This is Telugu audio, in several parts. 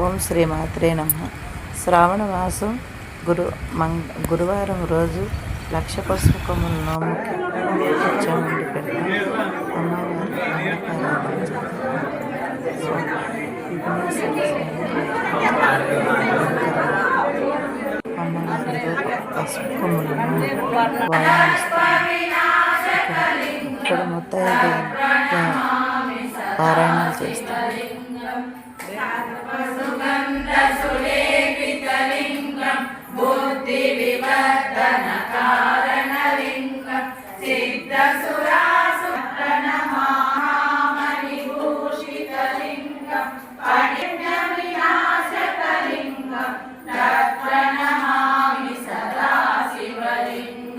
ఓం శ్రీ మాత్రే నమ. శ్రావణ మాసం గురు మంగ గురువారం రోజు లక్ష పసుపు కొమ్ముల నోముకి కొంచెం వండి పెడతాం అమ్మవారి అన్నప్రసాదం చేస్తాం.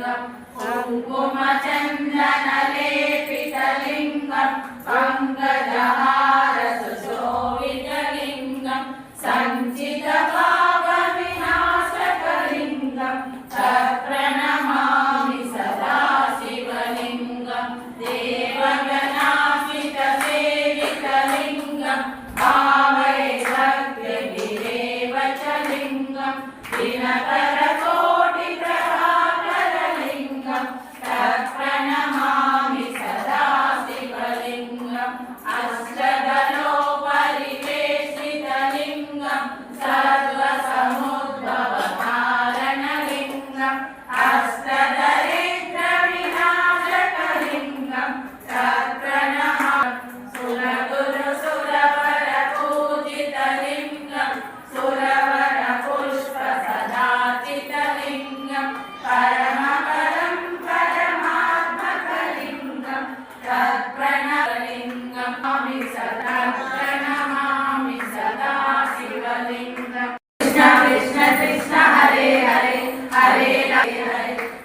लिङ्गम् कुङ्कुमचन्दनलेपितलिङ्गम् पङ्कजः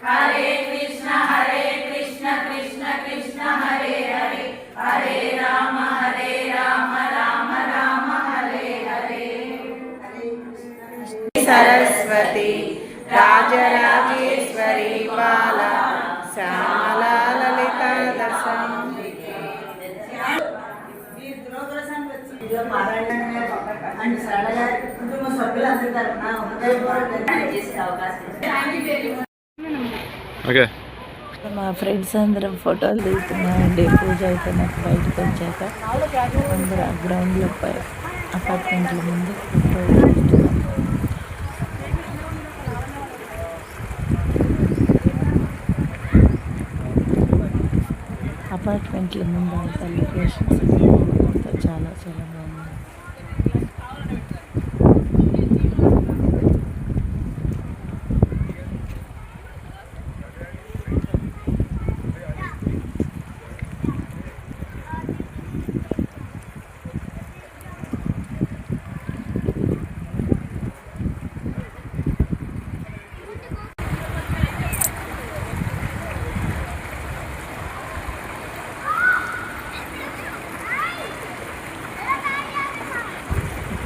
సో, అమ్మవారి పసుపు కొమ్ములను వాయిస్తాం ఇక్కడ ముత్తైదు పారాయణాలు చేస్తాం సరస్వతి రాజరాజేశ్వరి బాల శ్యామల లలిత దశం. అండ్ సరళ కుటుంబ సభ్యులందరి తరఫున హృదయపూర్వక చేసే అవకాశం. ఓకే. మా ఫ్రెండ్స్ అందరం ఫోటోలు దిగుతున్నామండి పూజ అయిపోయినాక బయటకు వచ్చాక అందరూ ఆ గ్రౌండ్లో అపార్ట్మెంట్ల ముందు ఫోటోలు దిగుతున్నాం. అపార్ట్మెంట్ల ముందు అంత లొకేషన్స్ చాలా చాలా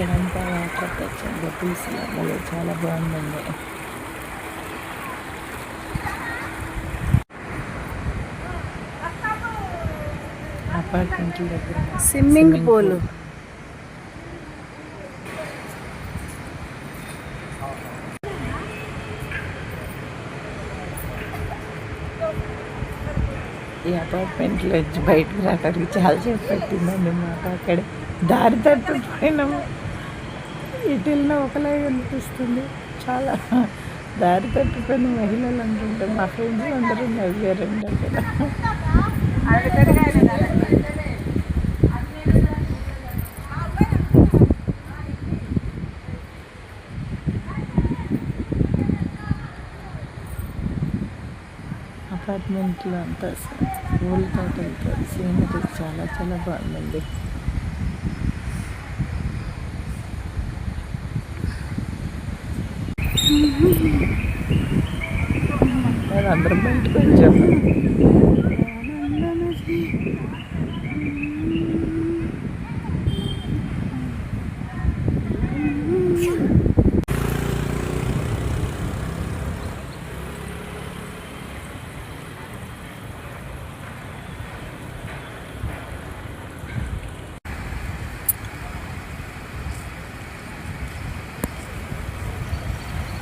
ఇక్కడంతా వాటర్ తెచ్చాం బబుల్స్ చాలా బాగుందండి. అపార్ట్మెంట్ల దగ్గర స్విమ్మింగ్ పూల్. ఈ అపార్ట్మెంట్లో వచ్చి బయటకు రావడానికి చాలా సేపు పట్టిందండి మాకు అక్కడే. దారి తప్పిపోయినాము ఇటు ఒకలే అనిపిస్తుంది చాలా దారి తప్పిపోయిన మహిళలు అంటుంటే మా ఫ్రెండ్స్ అందరూ నవ్వారండి అక్కడ అపార్ట్మెంట్లో అంతా పూల తోటలతో సీనరీ చాలా చాలా బాగుందండి. అందరం బయటకు వచ్చాము.